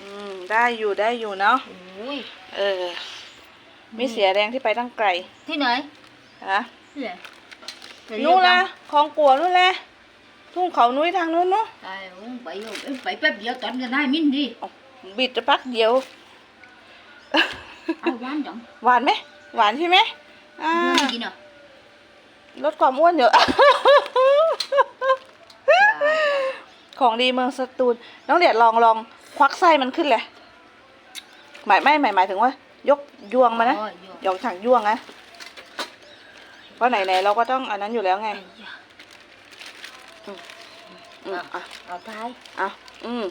อืม ได้อยู่ได้อยู่เนาะโอ้ยเออ ไม่เสียแรงที่ไปตั้งไกลที่ไหนฮะที่ไหนไปนู่นเรียละกคลองกัวนู่นแหละทุ่งเขานุ้ยทางนู้นเนาะตายโอ้ยไปอยู่ไปแป๊บเดียวตอนกันได้มินดิเอาบิดจะพักเดียวเอาหวานจังหวานไหมหวานใช่ไหมอ่าไม่กินเหรอลดความอ้วนเยอะของดีเมืองสตูลน้องเดียดลองลอง ควักไส้มันขึ้นเลยหมายไม่หมายหมายถึงว่า ยกยวงมานะโอ้ยโยยกถังยวงนะเพราะไหนไหนๆเราก็ต้องอันนั้นอยู่แล้วไงไอ้ยะอืมอะเอาตายอะอืม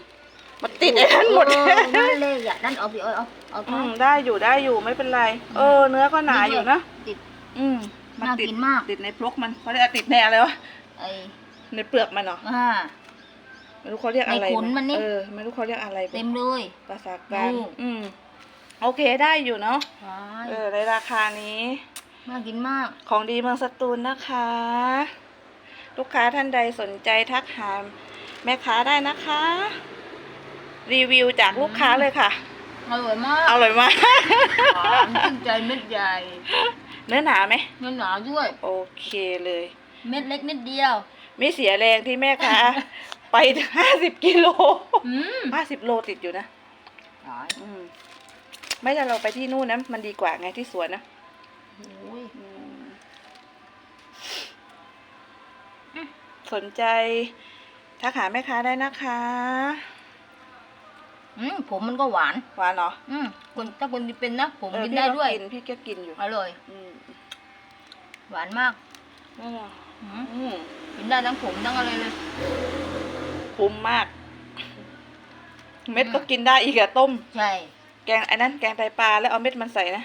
มันติดไอ้นั่นหมดเออนั่นเลยอย่านั่นเอาไปเอาเอาเอาอืตายมได้อยู่ได้อยู่ไม่เป็นไร เออ เนื้อก็หนาอยู่นะติด อืมมันน่าติดกินมากติดในพลกมันเขาเรียกติดในอะไรวะไอ้ในเปลือกมันเหรออ่า ไม่รู้เขาเรียกอะไรในขนมันนี่ เออไม่รู้เขาเรียกอะไรเต็มเลยภาษากลางอืมอืมโอเคได้อยู่เนาะใช่เออในราคานี้ น่ากินมาก ของดีเมืองสตูลนะคะ ลูกค้าท่านใดสนใจทักหาแม่ค้าได้นะคะ รีวิวจากลูกค้าเลยค่ะอร่อยมากอร่อยมากหวานชื่นใจเม็ดใหญ่ เนื้อหนาไหมเนื้อหนาด้วย โอเคเลย เม็ดเล็กนิดเดียว ไม่เสียแรงที่แม่ค้า ไปห้าสิบกิโลอืมห้าสิบโลติดอยู่นะอืมไม่แต่เราไปที่นู่นนะ มันดีกว่าไงที่สวนนะโอ้ยอืมสนใจทักหาแม่ค้าได้นะคะ อืมผมมันก็หวาน หวานเหรออืมคนถ้าคนที่เป็นนะ ผมเออกินพี่ได้ก็ด้วย กินพี่ก็กินอยู่อร่อย อืมหวานมากนั่นเหรออืมอืมกินได้ทั้งผมทั้งอะไรเลย คุ้มมาก เม็ดก็กินได้อีกอะต้ม ใช่ แกงไอ้นั้นแกงไตปลาแล้วเอาเม็ดมันใส่นะ